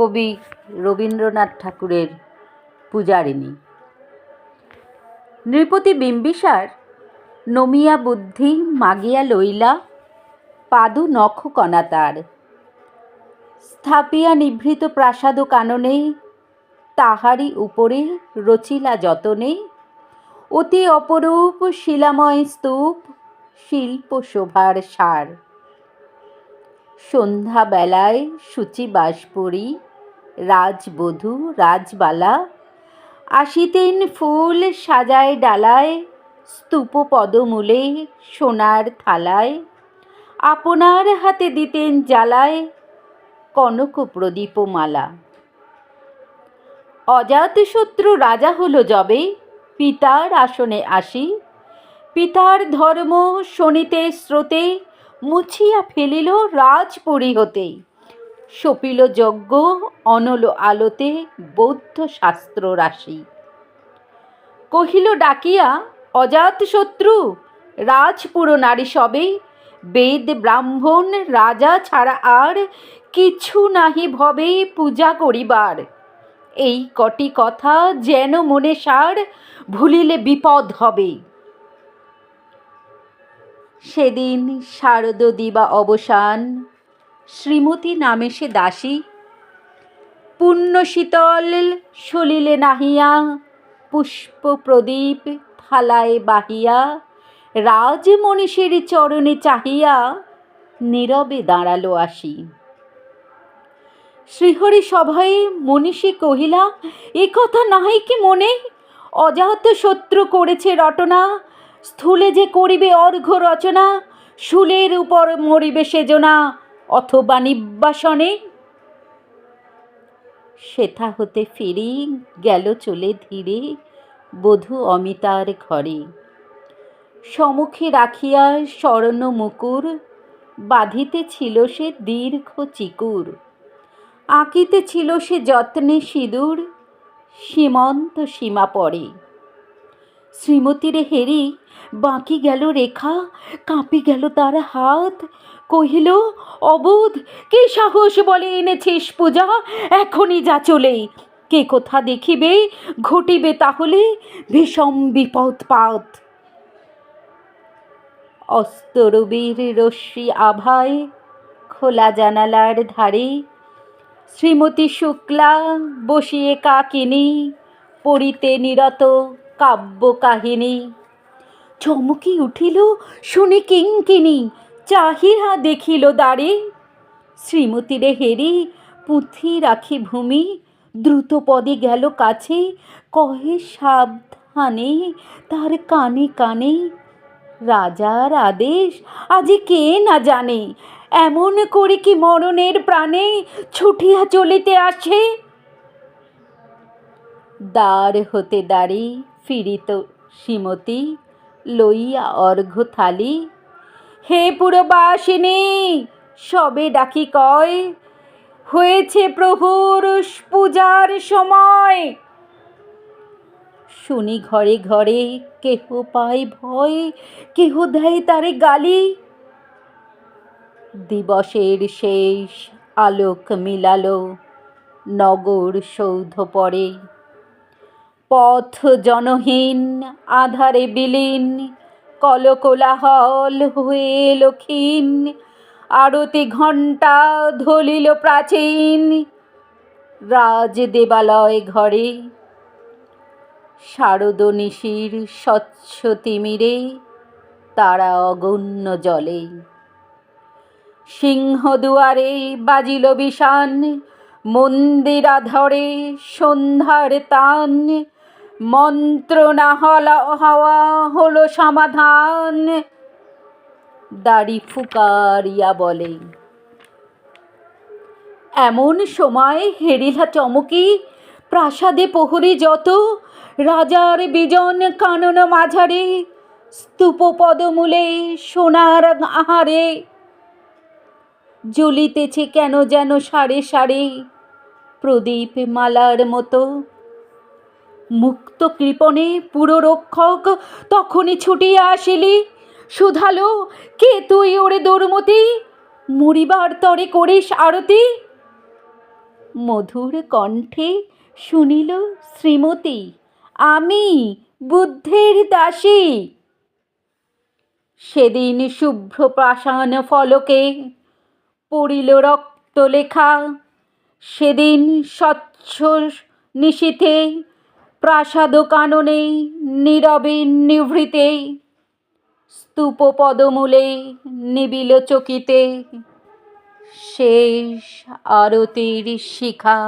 কবি রবীন্দ্রনাথ ঠাকুরের পূজারিণী। নৃপতি বিম্বিসার, নমিয়া বুদ্ধি মাগিয়া লইলা পাদু নখ কণা তার। স্থাপিয়া নিভৃত প্রাসাদ কাননে তাহারি উপরে রচিলা যতনে। অতি অপরূপ শিলাময় স্তূপ শিল্প শোভার সার। সন্ধ্যাবেলায় সূচিবাস পরি রাজবধূ, রাজবালা, আসিতেন ফুল সাজায় ডালায়, স্তূপ পদমূলে সোনার থালায়, আপনার হাতে দিতেন জ্বালায় কনক প্রদীপ প্রদীপমালা অজাতশত্রু রাজা হলো যবে, পিতার আসনে আসি, পিতার ধর্ম শনিতে স্রোতে, মুছিয়া ফেলিল রাজপুরী হতে সপিল যজ্ঞ, অনল আলোতে বৌদ্ধ শাস্ত্র রাশি। কহিল ডাকিয়া অজাতশত্রু রাজপুর নারী সবে, বেদ ব্রাহ্মণ, রাজা ছাড়া আর কিছু নাহি ভবে পূজা করিবার। এই কটি কথা যেন মনে সার, ভুলিলে বিপদ হবে। সেদিন শারদ দিবা অবসান শ্রীমতী নামে সে দাসী। পুণ্য শীতল সলিলে নাহিয়া পুষ্প প্রদীপ থালায় বাহিয়া, রাজমনীষীর চরণে চাহিয়া নীরবে দাঁড়াল আসি। শ্রীহরি সভায় মনীষী কহিলা, এ কথা নাহি কি মনে? অজাত শত্রু করেছে রটনা, স্থূলে যে করিবে অর্ঘ্য রচনা, শুলের উপর মরিবে সেজনা অথবা নিব্বাসনে সেথা হতে ফিরি, গেল চলে ধীরে, বধূ অমিতার ঘরে। সমুখে রাখিয়া স্বর্ণ মুকুর বাঁধিতে ছিল সে দীর্ঘ চিকুর। আঁকিতে ছিল সে যত্নে সিঁদুর, সীমন্ত সীমা পড়ে শ্রীমতীরে হেরি, বাঁকি গেল রেখা, কাঁপি গেল তার হাত। কহিল, অবোধ, কে সাহস বলে এনেছিস পূজা? এখনই যা চলে। কে কোথা দেখিবে? ঘটিবে তাহলে ভীষণ বিপদপাত। অস্তরবীর রশ্মি আভায় খোলা জানালার ধারে, শ্রীমতী শুক্লা বসিয়ে কাকিনী পড়িতে নিরত কাব্য কাহিনী। চমকি উঠিল শুনে কিঙ্কিনী চাহিয়া দেখিল দ্বারে। শ্রীমতীরে হেরি পুঁথি রাখি ভূমি, দ্রুত পদে গেল কাছে, কহে সাবধানে তার কানে কানে, রাজার আদেশ আজি কে না জানে, এমন করে কি মরণের প্রাণে ছুটিয়া চলিতে আসে? দ্বার হতে দাঁড়ি ফিরিত শ্রীমতী, লইয়া অর্ঘ্য থালি। হে পুরবাসিনী, সবে ডাকি কয়, হয়েছে প্রভুর পূজার সময়। শুনি ঘরে ঘরে কেহ পায় ভয়, কেহ দেয় তারে গালি। দিবসের শেষ আলোক মিলালো, নগর সৌধ পরে পথ জনহীন আধারে বিলীন, কলকোলাহল হয়ে এলো ক্ষীণ আরতি ঘণ্টা ধলিল প্রাচীন রাজ দেবালয় ঘরে, শারদ নিশির স্বচ্ছ তিমিরে, তারা অগণ্য জলে। সিংহদুয়ারে বাজিল বিষান মন্দিরা ধরে সন্ধ্যার তান মন্ত্রণা হলা হওয়া হলো সমাধান। দাড়ি ফুকারিয়া বলে। এমন সময় হেরিলা চমকি, প্রাসাদে প্রহরী যত, রাজার বিজন কানন মাঝারে স্তূপ পদমূলে সোনার আহারে। জ্বলিতেছে কেন যেন সারে সারে প্রদীপ মালার মতো। মুক্ত কৃপণে পুররক্ষক তখনই ছুটিয়া আসিলি। শুধালো কে তুই ওরে দুর্মতি? মরিবার তরে করিস আরতি? মধুর কণ্ঠে শুনিল শ্রীমতী, আমি বুদ্ধের দাসী। সেদিন শুভ্র পাষাণ ফলকে পড়িল রক্তলেখা, সেদিন স্বচ্ছ নিশীথে প্রাসাদ কাননেই নীরবে নিভৃতে স্তূপ পদমূলে নিবিল চকিতে শেষ আরতির শিখা।